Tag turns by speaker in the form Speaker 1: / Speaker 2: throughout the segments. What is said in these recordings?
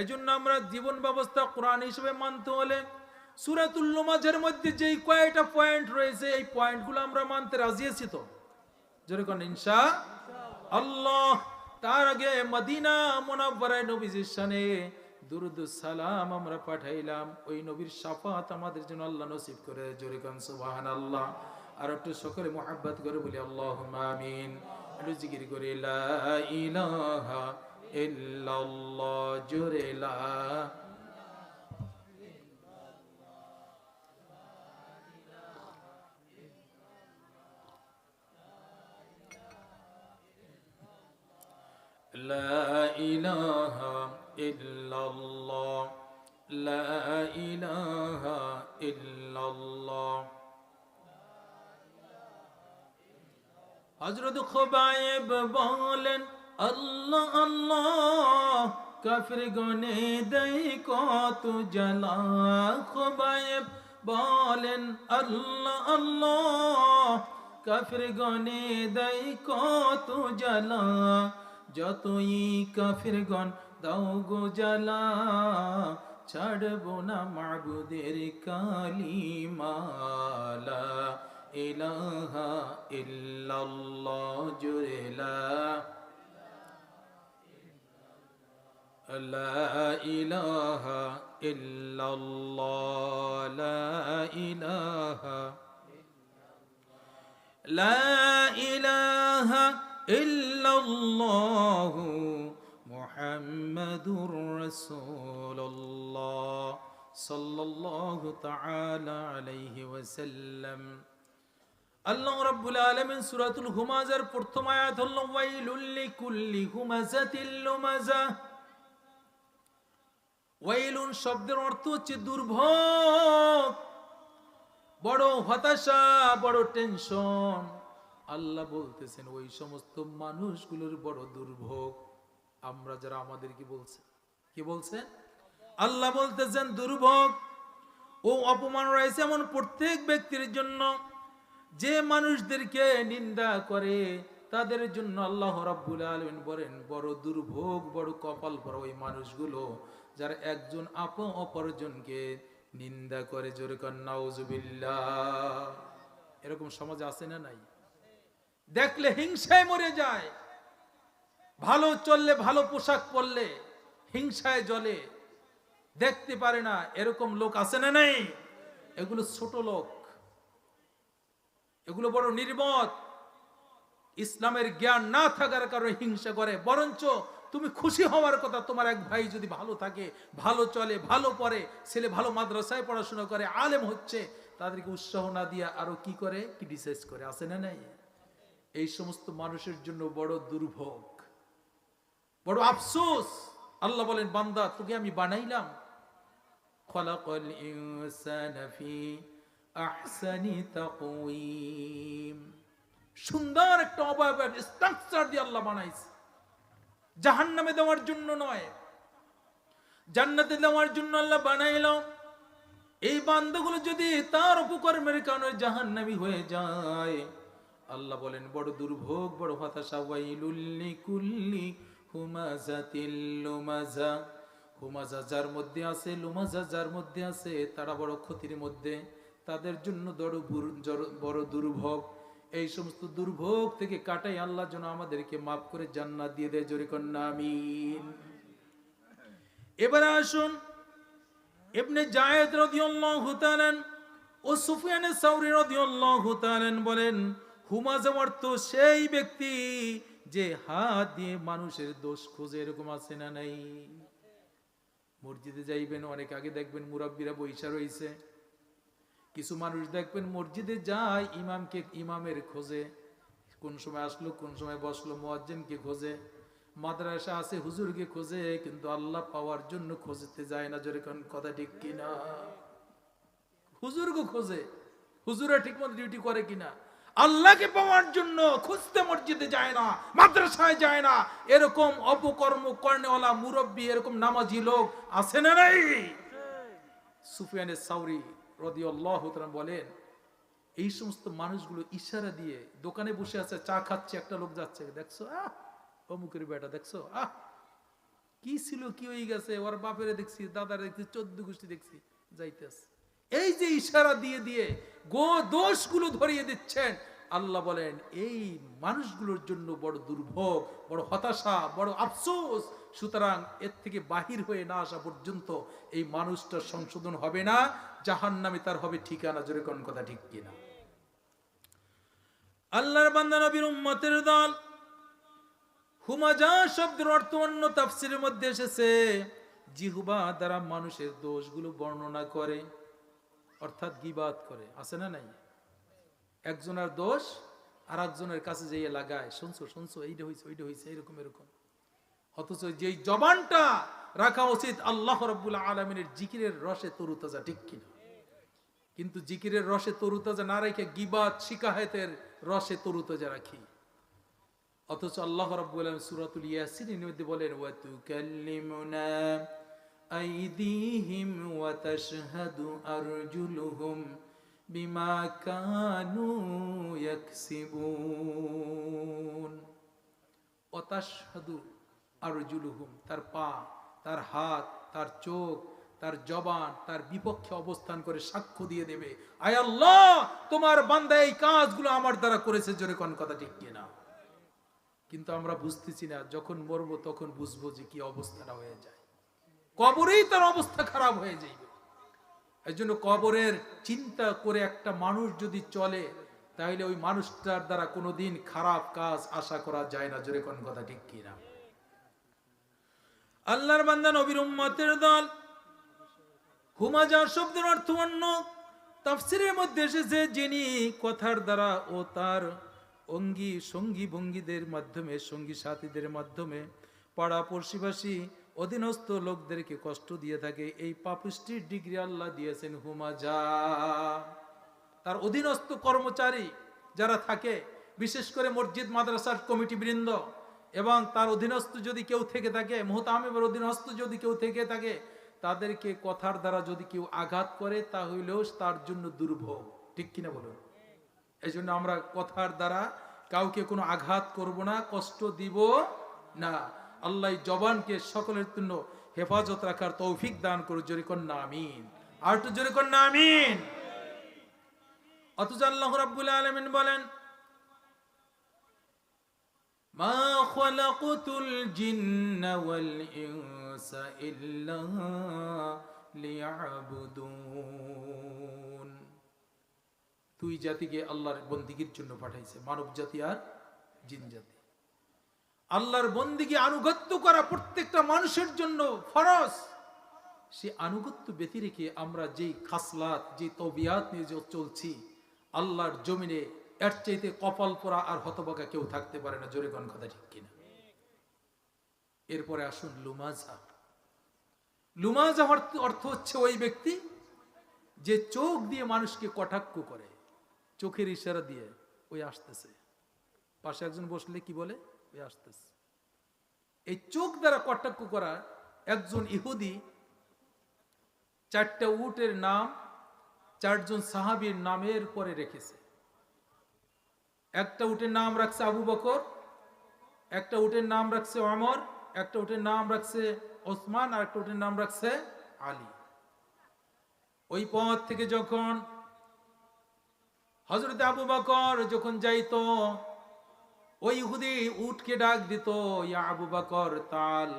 Speaker 1: এই জন্য আমরা জীবন ব্যবস্থা কোরআন হিসেবে মানতে হলে সুরাতুল মাঝের মধ্যে যেই কয়েকটা পয়েন্ট রয়েছে, এই পয়েন্টগুলো আমরা মানতে রাজি আছি তো? যেরকম ইনশা আল্লাহ, তার আগে মদিনা মোনাব্বরায় নবীজির শানে দুরুদ সালাম আমরা পাঠাইলাম। ওই নবীর শাফাত আমাদের জন্য আল্লাহ নসিব করে। জোরে কান সুবহান আল্লাহ আর একটু সকলে মোহাব্বত করে বলি আল্লাহ আমিন। একটু করে, লা ইলাহা ইল্লাল্লাহ জোরে লা لا إله إلا الله لا إله إلا الله হজরত খোবায়েব বলেন আল্লাহ আল্লাহ, কাফির গনে দেয় কত জ্বালা। খোবায়েব বলেন, আল্লাহ আল্লাহ, কাফির গনে দেয় কত জ্বালা। যতই কাফির গন দাও গো জ্বালা, ছাড়বো না মাবুদের কালিমালা। ইলাহা ইল্লাল্লাহ জুরেলা لا إله إلا الله لا إله لا إله إلا الله محمد رسول الله صلى الله تعالى عليه وسلم আল্লাহ রাব্বুল আলামিন সূরাতুল হুমাজার প্রথম আয়াত হলো ওয়াইলুল লিকুল্লি হুমাজাতিল লুমাজা ওয়াইলুন শব্দের অর্থ হচ্ছে দুর্ভোগ। বড় হতাশা, বড় টেনশন। আল্লাহ বলতেছেন, ওই সমস্ত মানুষগুলোর বড় দুর্ভোগ। আমরা যারা আমাদের কি বলছে? কি বলছেন আল্লাহ বলতেছেন, দুর্ভোগ। ও অপমান রয়েছে এমন প্রত্যেক ব্যক্তির জন্য। যে মানুষদেরকে নিন্দা করে, তাদের জন্য আল্লাহ রাব্বুল আলামিন বলেন, বড় দুর্ভোগ, বড় কপাল পর ওই মানুষগুলো। যারা একজন আপ অপরজনকে নিন্দা করে, জোরে কর, নাউজুবিল্লাহ। এরকম সমাজে আছে না নাই? দেখলে হিংসায় মরে যায়। ভালো চললে, ভালো পোশাক পরলে হিংসায় জ্বলে। দেখতে পারে না, এরকম লোক আছে না নাই? এগুলো ছোট লোক। এগুলো বড় নির্মত ইসলামের জ্ঞান না থাকার কারণে হিংসা করে, বরঞ্চ তুমি খুশি হওয়ার কথা। তোমার এক ভাই যদি ভালো থাকে, ভালো চলে, ভালো পড়ে, ছেলে ভালো মাদ্রাসায় পড়াশোনা করে, আলেম হচ্ছে, তাদেরকে উৎসাহ না দিয়া আরও কি করে? ক্রিটিসাইজ করে আসে না নাই? এই সমস্ত মানুষের জন্য বড় দুর্ভোগ, বড় আফসোস। আল্লাহ বলেন, বান্দা, তোকে আমি বানাইলাম। তাকওয়িম। সুন্দর একটা অবয়বের স্ট্রাকচার দিয়ে আল্লাহ বানাইছে। জাহান্নামে দেওয়ার জন্য নয়। জান্নাতে দেওয়ার জন্য আল্লাহ বানাইলাম এই বান্দাগুলো যদি তার উপকর্মের কারণে জাহান্নামী হয়ে যায়, আল্লাহ বলেন, বড় দুর্ভোগ, বড় হতাশা ওয়াইলুল্লি কুল্লি হুমাজাতিল লুমাজা। হুমাজা যার মধ্যে আছে, লুমাজা যার মধ্যে আছে, তারা বড় ক্ষতির মধ্যে। তাদের জন্য বড় দুর্ভোগ। এই সমস্ত দুর্ভোগ থেকে কাটাই আল্লাহ যেন আমাদেরকে মাফ করে জান্নাত দিয়ে দেয়। জোরে কন্যা, আমিন। এবারে আসুন ইবনে জায়েদ রাদিয়াল্লাহু তাআলা ও সুফিয়ান সাউরি রাদিয়াল্লাহু তাআলা বলেন হুমাজা অর্থ সেই ব্যক্তি যে হাত দিয়ে মানুষের দোষ খোঁজে এরকম আছে না নাই? মসজিদে যাইবেন, অনেক আগে দেখবেন মুরাব্বিরা বৈশা রইছে। কিছু মানুষ দেখবেন মসজিদে যায়, ইমামকে, ইমামের খোঁজে। কোন সময় আসলো, কোন সময় বসল, মুয়াজ্জিনকে খোঁজে। মাদ্রাসা আছে, হুজুরকে খোঁজে, কিন্তু আল্লাহ পাওয়ার জন্য খোঁজতে যায় না। জোরে কোন, কথা ঠিক কিনা? হুজুরকে খোঁজে। হুজুরা ঠিকমতো ডিউটি করে কিনা? আল্লাহকে পাওয়ার জন্য খুঁজতে মসজিদে যায় না, মাদ্রাসায় যায় না। এরকম অপকর্ম কর্নেওয়ালা, মুরব্বী, এরকম নামাজি লোক আছে না নাই? সুফিয়ানের সাউরি। বলেন, এই সমস্ত মানুষগুলো ইশারা দিয়ে দোকানে বসে আছে, চা খাচ্ছে, একটা লোক যাচ্ছে। দেখছ? আহ! অমুকের বেটা, দেখছ? আহ! কি ছিল, কি হয়ে গেছে? ওর বাপেরে দেখছি, দাদারে দেখছি, চোদ্দ গোষ্ঠী দেখছি, যাইতেছে। এই যে ইশারা দিয়ে দিয়ে গো দোষগুলো ধরিয়ে দিচ্ছেন, আল্লাহ বলেন, এই মানুষগুলোর জন্য বড় দুর্ভোগ, বড় হতাশা, বড় আফসোস সুতরাং এর থেকে বাহির হয়ে না আসা পর্যন্ত এই মানুষটার সংশোধন হবে না জাহান নামে তার হবে ঠিকানা, জোরে কোন কথা ঠিক কিনা। আল্লাহর বান্দা নবীর উম্মতের দল হুমাজা শব্দের অর্থ অন্য তাফসিরের মধ্যে এসেছে, জিহুবা দ্বারা মানুষের দোষগুলো বর্ণনা করে, অর্থাৎ গিবাদ করে, আছে না নাই? একজনের দোষ আর একজনের কাছে যেয়ে লাগায়, শুনছো শুনছো, এইটা হয়েছে ওইটা হয়েছে এরকম এরকম। অথচ যেই জবানটা রাখা উচিত আল্লাহ রব্বুল আলমিনের জিকিরের রসে তরুতাজা, ঠিক কিনা? কিন্তু জিকিরের রসে তরুতাজা না রেখে গিবাদ শিকাহেতের রসে তরুতাজা রাখি। অথচ আল্লাহ রাব্বুল আলামিন সূরাতুল ইয়াসিনের মধ্যে বলেন ওয়া তুকাল্লিমুনা আইদিহিম ওয়া তাশহাদু আরজুলুহুম বিমা কানু আরজুলুহুম, তার পা, তার হাত, তার চোখ, তার জবান, তার বিপক্ষে অবস্থান করে সাক্ষ্য দিয়ে দেবে। আয় আল্লাহ, তোমার বান্দা এই কাজগুলো আমার দ্বারা করেছে, জোরে কোন কথা ঠিক কিনা কিন্তু আমরা বুঝতেছি না, যখন মরবো তখন বুঝব যে কি অবস্থাটা হয়ে যায়। কবরেই তার অবস্থা খারাপ হয়ে যাইবে। এই জন্য কবরের চিন্তা করে একটা মানুষ যদি চলে তাহলে ওই মানুষটার দ্বারা কোনোদিন খারাপ কাজ আশা করা যায় না, জোরে কোন কথা ঠিক কিনা আল্লাহর বান্দা নবীর উম্মতের দল। হুমাজা শব্দের অর্থ অন্য। তাফসিরের মধ্যে এসেছে, যিনি কথার দ্বারা ও তার অঙ্গী সঙ্গী ভঙ্গীদের মাধ্যমে, সঙ্গী সাথীদের মাধ্যমে পাড়া পড়শিবাসী, অধীনস্থ লোকদেরকে কষ্ট দিয়ে থাকে। এই পাপিষ্টির ডিগ্রি আল্লাহ দিয়েছেন হুমাজা তার অধীনস্থ কর্মচারী যারা থাকে, বিশেষ করে মসজিদ মাদ্রাসার কমিটি বৃন্দ এবং তার অধীনস্থ যদি কেউ থেকে থাকে মোহতামের অধীনস্থ যদি কেউ থেকে থাকে, তাদেরকে কথার দ্বারা যদি কেউ আঘাত করে তা হইলেও তার জন্য দুর্ভোগ। ঠিক কিনা বলুন? এই জন্য আমরা কথার দ্বারা কাউকে কোনো আঘাত করব না, কষ্ট দিব না। আল্লাহ জবানকে সকলের জন্য হেফাজত রাখার তৌফিক দান করুন জোরে কন্যা আমিন। আর একটু জোরে কন্যা আমিন। অথচ আল্লাহ রাব্বুল আলামিন বলেন জিন্না ওয়াল ইনসা ইল্লা লিয়াবুদুন দুই জাতিকে আল্লাহর বন্দিগির জন্য পাঠাইছে, মানব জাতি আর জিন জাতি। আল্লাহর বন্দিকে আনুগত্য করা প্রত্যেকটা মানুষের জন্য ফরজ। সে আনুগত্য ব্যতি রেখে আমরা যেই খাসলাত যে তবিয়াত নিয়ে চলছি, আল্লাহর জমিনে এর চাইতে কপাল পোড়া আর হতবাকা কেউ থাকতে পারে না জোরে কোন কথা ঠিক কিনা। এরপরে আসুন লুমাজা লুমাজা অর্থ হচ্ছে ওই ব্যক্তি যে চোখ দিয়ে মানুষকে কটাক্ষ করে, চোখের ইশারা দিয়ে ওই আসতেছে। পাশে একজন বসলে কি বলে? ওই আসতেছে। এই চোখ দ্বারা কটাক্ষ করা একজন ইহুদি, চারটা উটের নাম চারজন সাহাবীর নামের পরে রেখেছে। একটা উটের নাম রাখছে আবু বকর, একটা উটের নাম রাখছে অমর একটা উটের নাম রাখছে ওসমান, আর একটা উটের নাম রাখছে আলী। ওই পথ থেকে যখন হজরত আবু বকর যখন যাইতো, ওই ইহুদি উটকে ডাক দিত, ইয়া আবু বকর, তাল।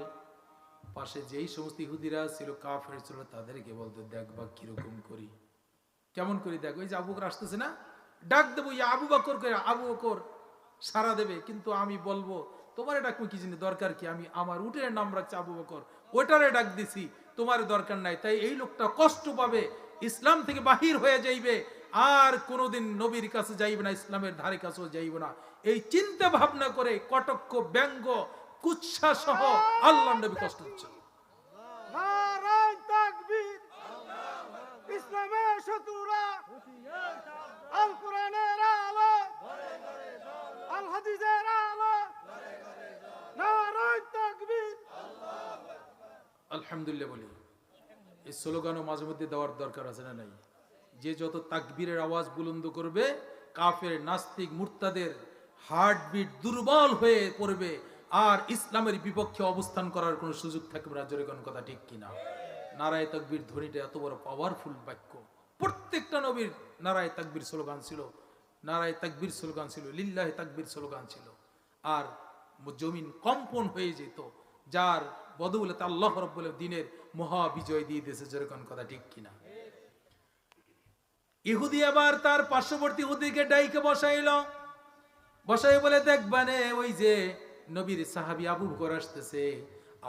Speaker 1: পাশে যেই সমস্ত ইহুদিরা ছিল, কাফের ছিল, তাদেরকে বলতো, দেখ বা কীরকম করি। কেমন করি দেখ, ওই যে আবু বকর আসতেছে না? ডাক দেবো, ইয়া আবু বকর করে আবু বকর সারা দেবে, কিন্তু আমি বলব, তোমার এটা কি জিনিস দরকার কি? আমি আমার উটের নাম রাখছি আবু বকর। ওটারে ডাক দিছি, তোমার দরকার নাই। তাই এই লোকটা কষ্ট পাবে, ইসলাম থেকে বাহির হয়ে যাইবে, আর কোনোদিন নবীর কাছে যাইবে না, ইসলামের ধারে কাছেও যাইবে না। এই চিন্তা ভাবনা করে কটক্ষ, ব্যঙ্গ, কুৎসা সহ আল্লাহ নবী কষ্ট হচ্ছে
Speaker 2: ইসলামের শত্রুরা। আল কোরআনের আলো। আল হাদিসের আলো।
Speaker 1: আলহামদুলিল্লাহ বলি, এই স্লোগানও মাঝে মধ্যে দেওয়ার দরকার আছে না নাই? যে যত তাকবীরের আওয়াজ বুলন্দ করবে, কাফের, নাস্তিক, মুরতাদের হার্টবিট দুর্বল হয়ে পড়বে, আর ইসলামের বিপক্ষে অবস্থান করার কোনো সুযোগ থাকবে না। জোরে কথা ঠিক কিনা? নারায় তকবীর ধ্বনিটা এত বড় পাওয়ারফুল বাক্য। প্রত্যেকটা নবীর নারায় তাকবীর স্লোগান ছিল, নারায় তাকবীর স্লোগান ছিল, লিল্লাহে তাকবীর স্লোগান ছিল। আর জমিন কম্পন হয়ে যেত, যার বদৌলতে আল্লাহ রব্বুল দিনের মহা বিজয় দিয়ে দিয়েছে যেরকম কথা ঠিক কিনা? ইহুদি আবার তার পার্শ্ববর্তী ইহুদিকে ডাইকে বসাইল। বসাই বলে দেখবানে ওই যে নবীর সাহাবি আবু বকর আসতেছে।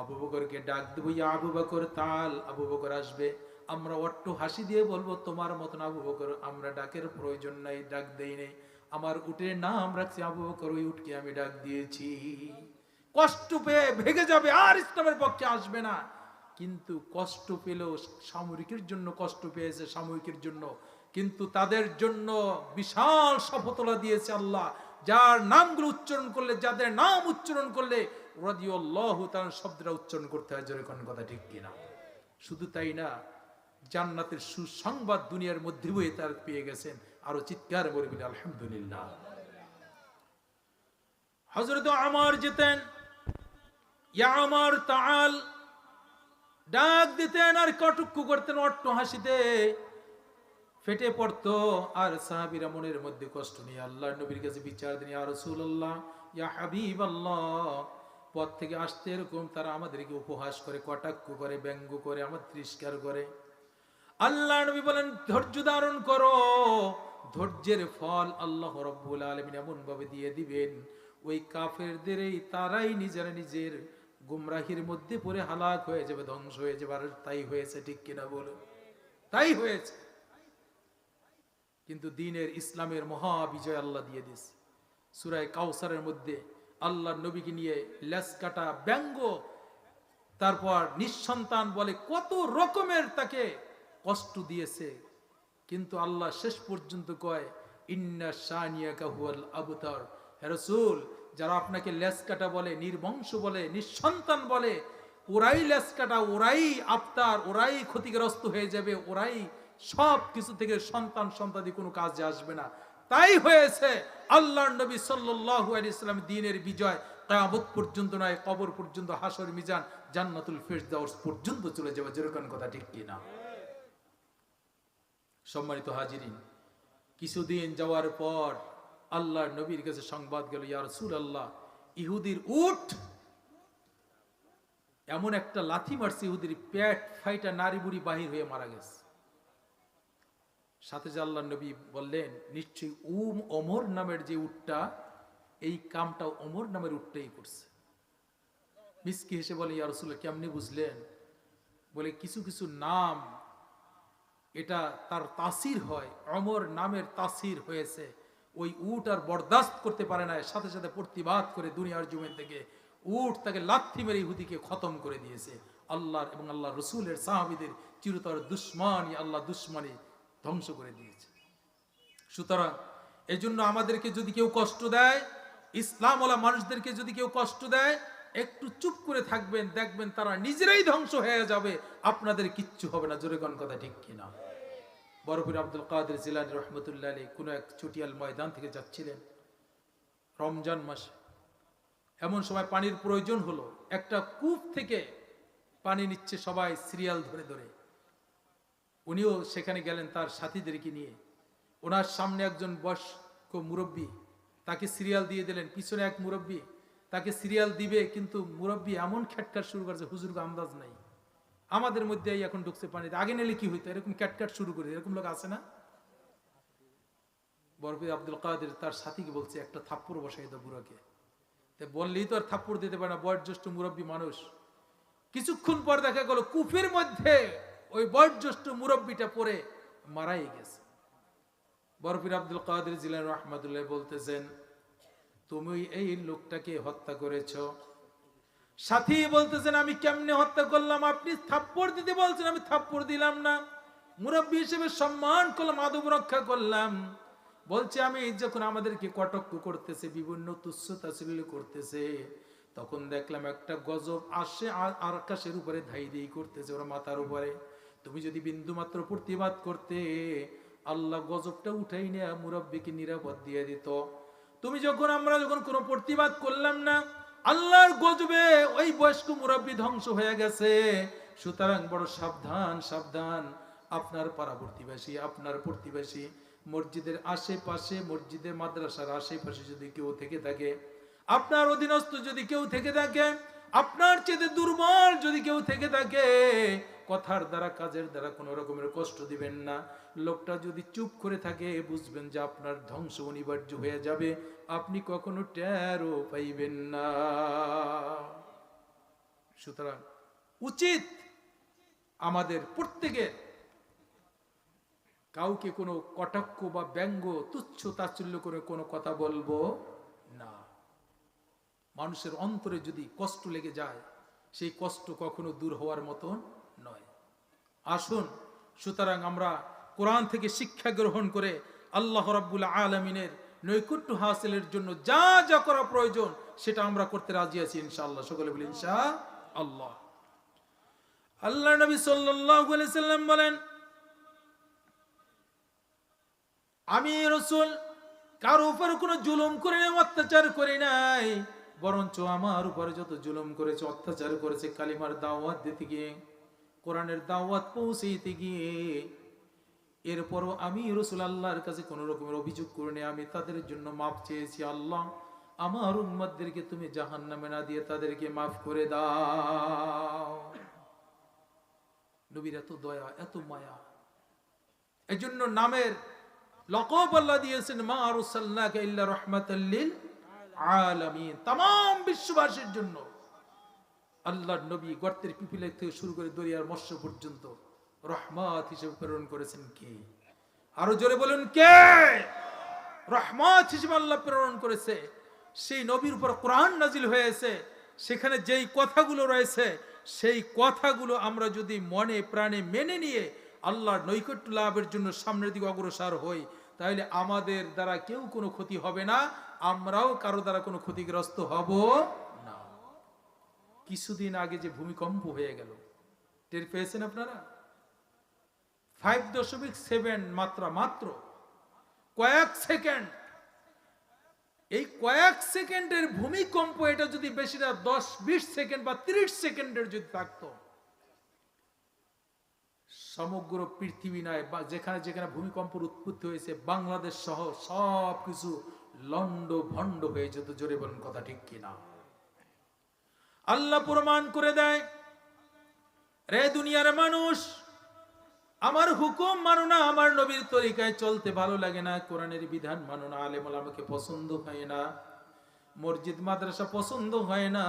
Speaker 1: আবু বকরকে ডাক দেবো আবু বকর, তাল আবু বকর আসবে। আমরা অট্টু হাসি দিয়ে বলব, তোমার মতন আবু বকর আমরা ডাকের প্রয়োজন নাই, ডাক দেই নেই। আমার উটের নাম রাখছি আবু বকর, ওই উঠকে আমি ডাক দিয়েছি। কষ্ট পেয়ে ভেগে যাবে, আর ইসলামের পক্ষে আসবে না। কিন্তু কষ্ট পেলেও সামরিকের জন্য কষ্ট পেয়েছে, সাময়িকের জন্য। কিন্তু তাদের জন্য বিশাল সফলতা দিয়েছে আল্লাহ, যার নামগুলো উচ্চারণ করলে, যাদের নাম উচ্চারণ করলে রাদিয়াল্লাহ তার শব্দটা উচ্চারণ করতে হয়, জোরে কোন কথা ঠিক কিনা? শুধু তাই না জান্নাতের সুসংবাদ দুনিয়ার মধ্যে বয়ে তার পেয়ে গেছেন। আরও চিৎকার বলবেন আলহামদুলিল্লাহ। হজরত আমার যেতেন আমার তাল ডাক দিতেন আর কটুক্কু করতেন, অট্ট হাসিতে। ফেটে পড়তো, আর সাহাবিরা মনের মধ্যে কষ্ট নিয়ে আল্লাহ নবীর কাছে বিচার দিন আর রসুল্লাহ ইয়া হাবিব আল্লাহ পথ থেকে আসতে এরকম তারা আমাদেরকে উপহাস করে, কটাক্ষ করে, ব্যঙ্গ করে, আমার তিরস্কার করে। আল্লাহ নবী বলেন, ধৈর্য ধারণ করো। ধৈর্যের ফল আল্লাহ রব্বুল আলমিন এমন ভাবে দিয়ে দিবেন। ওই কাফেরদের এই, তারাই নিজেরা নিজের গুমরাহির মধ্যে পড়ে হালাক হয়ে যাবে, ধ্বংস হয়ে যাবে। আর তাই হয়েছে, ঠিক কিনা বলো তাই হয়েছে। কিন্তু দিনের ইসলামের মহা বিজয় আল্লাহ দিয়ে দিস সুরায় কাউসারের মধ্যে আল্লাহ নবীকে নিয়ে লেস কাটা ব্যঙ্গ, তারপর নিঃসন্তান বলে, কত রকমের তাকে কষ্ট দিয়েছে। কিন্তু আল্লাহ শেষ পর্যন্ত কয়, ইন্না শানিয়া কাহুয়াল আবতার। রসুল, যারা আপনাকে লেস কাটা বলে, নির্বংশ বলে, নিঃসন্তান বলে, ওরাই লেস কাটা, ওরাই আফতার ওরাই ক্ষতিগ্রস্ত হয়ে যাবে, ওরাই সব কিছু থেকে সন্তান সন্তাদি কোনো কাজে আসবে না। তাই হয়েছে আল্লাহ নবী সাল্লাম দিনের বিজয়, কিয়ামত পর্যন্ত নয়, কবর পর্যন্ত হাসর মিজান, জান্নাতুল ফিরদাউস পর্যন্ত চলে যাবে। যেরকম কথা ঠিক কি না সম্মানিত হাজিরিন, কিছুদিন যাওয়ার পর আল্লাহর নবীর কাছে সংবাদ গেল, ইয়া রাসূলুল্লাহ, ইহুদির উট? এমন একটা লাথি মারছে ইহুদির পেট, ফাইটা নারী বুড়ি বাহির হয়ে মারা গেছে। সাথে যে আল্লাহ নবী বললেন, নিশ্চয়ই উম অমর নামের যে উটটা, এই কামটা অমর নামের উটটাই করছে। মিসকি হেসে বলে, ইয়া রসুল্লাহ কেমনি বুঝলেন? বলে, কিছু কিছু নাম এটা তার তাসির হয়। অমর নামের তাসির হয়েছে। ওই উট আর বরদাস্ত করতে পারে না, সাথে সাথে প্রতিবাদ করে দুনিয়ার জমিন থেকে। উট তাকে লাথি মেরে ইহুদিকে খতম করে দিয়েছে। আল্লাহর এবং আল্লাহ রসুলের সাহাবিদের চিরতর দুশ্মানি আল্লাহ দুশ্মানি ধ্বংস করে দিয়েছে। সুতরাং এই জন্য আমাদেরকে যদি কেউ কষ্ট দেয়, ইসলামওয়ালা মানুষদেরকে যদি কেউ কষ্ট দেয় একটু চুপ করে থাকবেন, দেখবেন তারা নিজেরাই ধ্বংস হয়ে যাবে। আপনাদের কিচ্ছু হবে না, জোরে কোন কথা, ঠিক কিনা? বরফির আব্দুল কাদের জিলানি রহমতুল্লাহ আলী কোনো এক চটিয়াল ময়দান থেকে যাচ্ছিলেন। রমজান মাসে এমন সময় পানির প্রয়োজন হলো। একটা কূপ থেকে পানি নিচ্ছে সবাই সিরিয়াল ধরে ধরে। উনিও সেখানে গেলেন তার সাথীদেরকে নিয়ে। ওনার সামনে একজন বয়স্ক মুরব্বী তাকে সিরিয়াল দিয়ে দিলেন, পিছনে এক মুরব্বী তাকে সিরিয়াল দিবে, কিন্তু মুরব্বী এমন খ্যাটখ্যাট শুরু করছে হুজুরকে আন্দাজ নাই। আমাদের মধ্যে এই এখন ঢুকছে পানিতে। আগে নিলে কি হইতো? এরকম ক্যাটক্যাট শুরু করে এরকম লোক আছে না? বরফি আব্দুল কাদের তার সাথীকে বলছে, একটা থাপ্পড় বসাই দাও বুড়াকে। বললেই তো আর থাপ্পড় দিতে পারে না, বয়োজ্যেষ্ঠ মুরব্বী মানুষ। কিছুক্ষণ পর দেখা গেল, কুফের মধ্যে ওই বয়োজ্যেষ্ঠ মুরব্বীটা পরে মারাই গেছে। বরফির আব্দুল কাদের জিলান রহমাতুল্লাহ বলতেছেন তুমি এই লোকটাকে হত্যা করেছ। সাথী বলতেছেন, আমি কেমনে হত্যা করলাম? আপনি থাপ্পড় দিতে বলছেন, আমি থাপ্পড় দিলাম না। মুরব্বী হিসেবে সম্মান করলাম, আদব রক্ষা করলাম। বলছে, আমি যখন আমাদেরকে কটক্ষ করতেছে, বিভিন্ন তুচ্ছ করতেছে, তখন দেখলাম একটা গজব আসে আর আকাশের উপরে ধাই দিয়ে করতেছে ওরা মাথার উপরে। তুমি যদি বিন্দু মাত্র প্রতিবাদ করতে, আল্লাহ গজবটা উঠাই নেয়া মুরব্বীকে নিরাপদ দিয়ে দিত। তুমি যখন আমরা যখন কোনো প্রতিবাদ করলাম না, আল্লাহর গজবে ওই বয়স্ক মুরব্বী ধ্বংস হয়ে গেছে। সুতরাং বড় সাবধান সাবধান। আপনার পাড়া আপনার প্রতিবেশী, মসজিদের আশেপাশে মসজিদের মাদ্রাসার আশেপাশে যদি কেউ থেকে থাকে, আপনার অধীনস্থ যদি কেউ থেকে থাকে, আপনার চেয়ে দুর্বল যদি কেউ থেকে থাকে কথার দ্বারা, কাজের দ্বারা কোনো রকমের কষ্ট দিবেন না। লোকটা যদি চুপ করে থাকে, বুঝবেন যে আপনার ধ্বংস অনিবার্য হয়ে যাবে। আপনি কখনো ট্যারও পাইবেন না। সুতরাং উচিত আমাদের প্রত্যেকের কাউকে কোনো কটাক্ষ বা ব্যঙ্গ, তুচ্ছ তাচ্ছল্য করে কোনো কথা বলব না। মানুষের অন্তরে যদি কষ্ট লেগে যায়, সেই কষ্ট কখনো দূর হওয়ার মতন নয়। আসুন, সুতরাং আমরা কোরআন থেকে শিক্ষা গ্রহণ করে আল্লাহ রাব্বুল আলমিনের নৈকুট্য হাসিলের জন্য যা যা করা প্রয়োজন, সেটা আমরা করতে রাজি আছি ইনশাআল্লাহ। সকলে বলি ইনশা আল্লাহ আল্লাহ নবী সাল্লাম বলেন, আমি রসুল, কারও উপর কোনো জুলুম করে নাই অত্যাচার করি নাই, বরঞ্চ আমার উপরে যত জুলুম করেছে, অত্যাচার করেছে, কালিমার দাওয়াত দিতে গিয়ে কোরআনের দাওয়াত পৌঁছাইতে গিয়ে এরপরও আমি রসুল আল্লাহর কাছে কোন রকমের অভিযোগ করে নিয়ে আমি তাদের জন্য মাফ চেয়েছি। আল্লাহ, আমার উম্মদদেরকে তুমি জাহান নামে না দিয়ে তাদেরকে মাফ করে দাও। নবীর এত দয়া, এত মায়া। এই জন্য নামের লকব আল্লাহ দিয়েছেন, মা রুসাল্লাহ রহমত আলমিন তাম বিশ্ববাসীর জন্য। আল্লাহর নবী গর্তের পিপিলে থেকে শুরু করে দরিয়ার মৎস্য পর্যন্ত রহমত হিসেবে প্রেরণ করেছেন কে? আরও জোরে বলুন কে? রহমত হিসেবে আল্লাহ প্রেরণ করেছে। সেই নবীর উপর কোরআন নাজিল হয়েছে। সেখানে যেই কথাগুলো রয়েছে, সেই কথাগুলো আমরা যদি মনে প্রাণে মেনে নিয়ে আল্লাহর নৈকট্য লাভের জন্য সামনের দিকে অগ্রসর হই, তাহলে আমাদের দ্বারা কেউ কোনো ক্ষতি হবে না। আমরাও কারও দ্বারা কোনো ক্ষতিগ্রস্ত হব কিছুদিন আগে যে ভূমিকম্প হয়ে গেল। টের পেয়েছেন আপনারা? ফাইভ দশমিক সেভেন মাত্রা মাত্র। কয়েক সেকেন্ড। এই কয়েক সেকেন্ডের ভূমিকম্প এটা যদি বেশি না, দশ, বিশ সেকেন্ড বা তিরিশ সেকেন্ডের যদি থাকতো, সমগ্র পৃথিবী নয় বা যেখানে যেখানে ভূমিকম্পের উৎপত্তি হয়েছে, বাংলাদেশ সহ সব কিছু লন্ড ভন্ড হয়ে যেত, জোরে বলেন কথা ঠিক কিনা? আল্লাহ প্রমাণ করে দেয়, রে দুনিয়ার মানুষ, আমার হুকুম মানো না, আমার নবীর তরিকায় চলতে ভালো লাগে না, কোরআনের বিধান মানো না, আলেম আমাকে পছন্দ হয় না, মসজিদ, মাদ্রাসা পছন্দ হয় না,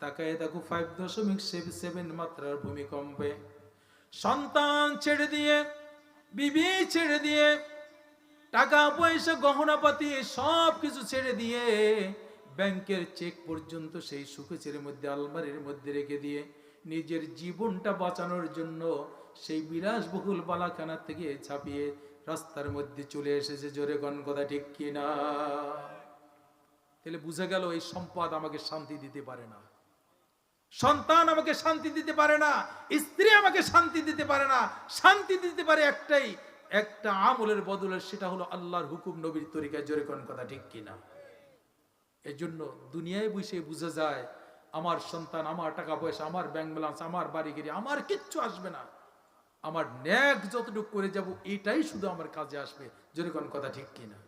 Speaker 1: তাকায় দেখো ফাইভ দশমিক সেভেন মাত্রার ভূমিকম্পে। সন্তান ছেড়ে দিয়ে, বিবি ছেড়ে দিয়ে, টাকা পয়সা, গহনাপাতি সব কিছু ছেড়ে দিয়ে ব্যাংকের চেক পর্যন্ত সেই সুখেছের মধ্যে, আলমারির মধ্যে রেখে দিয়ে নিজের জীবনটা বাঁচানোর জন্য সেই বিলাসবহুল বালাখানা থেকে ছাপিয়ে রাস্তার মধ্যে চলে এসেছে। জোরে গণ কথা ঠিক কিনা? তাহলে বুঝে গেল এই সম্পদ আমাকে শান্তি দিতে পারে না। সন্তান আমাকে শান্তি দিতে পারে না, স্ত্রী আমাকে শান্তি দিতে পারে না। শান্তি দিতে পারে একটাই, একটা আমলের বদলের সেটা হলো আল্লাহর হুকুম নবীর তরিকায়। জোরে কোন কথা ঠিক কিনা? এই জন্য দুনিয়ায় বসে বুঝে যায়, আমার সন্তান, আমার টাকা পয়সা, আমার ব্যাংক ব্যালেন্স আমার বাড়িগিরি আমার কিচ্ছু আসবে না। আমার ন্যাক যতটুকু করে যাব, এটাই শুধু আমার কাজে আসবে। যেরকম কথা ঠিক কিনা?